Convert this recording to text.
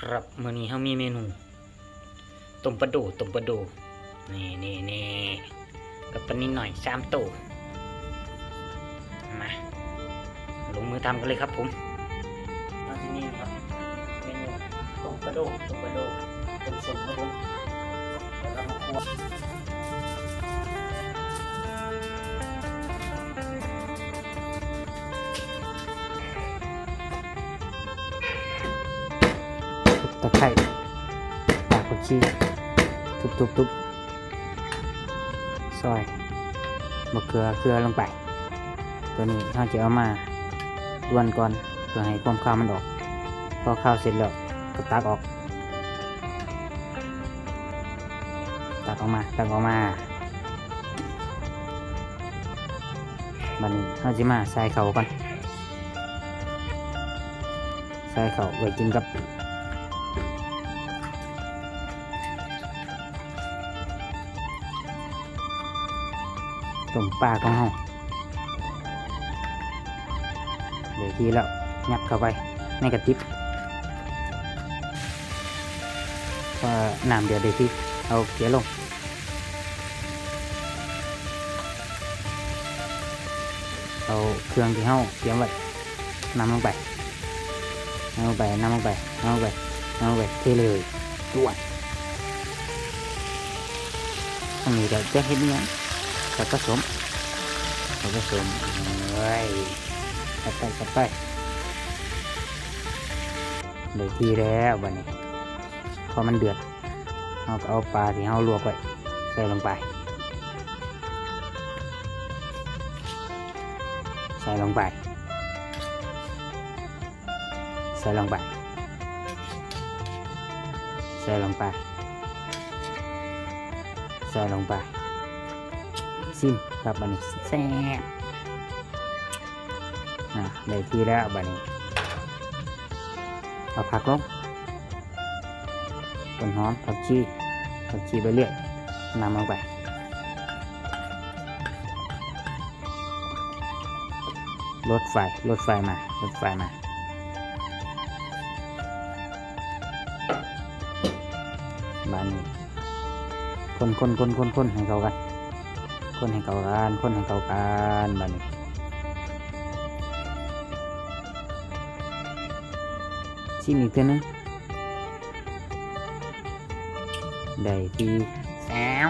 ครับมื้อนี้เฮามีเมนูต้มปลาดูต้มปลาดูนี่นี่นี่กับปลานิดหน่อยสามโตวมาลงมือทำกันเลยครับผมมาที่นี่ครับเมนูต้มปลาดูต้มปลาโดต้มสมครับผมแล้วก็มาคั่ว ตะไคร้ปากผักชีทุบทุบทุบซอยบะเกลือเกลือลงไป ตัวนี้เราจะเอามาล้วนก่อนเพื่อให้ความข้าวมันออก พอข้าวเสร็จแล้วก็ตักออก ตักออกมาตักออกมาบันนี้เราจะมาใส่เขาก่อนใส่เขาไว้กินกับ ต้มปลาของเราเดี๋ยวทีแล้วยัดเข้าไปในกระติบพอน้ำเดือดเดี๋ยวทีเอาเกลือลงเอาเครื่องที่เราเตรียมไว้นำลงไปนำลงไปนำลงไปนำลงไปนำลงไปเทเลยจวดอันนี้เดี๋ยวจะเห็นยัง แล้วก็ผสมแล้วก็ผสมเฮ้ยจัดไปจัดไปเดือดทีแล้วบันนี้พอมันเดือดเราก็เอาปลาที่เราลวกไว้ใส่ลงไป ใส่ลงไป ใส่ลงไป ใส่ลงไป ใส่ลงไป ซิมครับบันนี้แซ่บอะได้ทีแล้วบันนี้เอาผักลงต้นหอมผักชีผักชีไปเรื่อยนำลงไปลดไฟลดไฟมาลดไฟมาบานนี้คนคนคนคนคนให้เข้ากัน คนให้เขากันคนให้เขากันบัดนี้ชิมอีกเท่านึงได้ทีแซว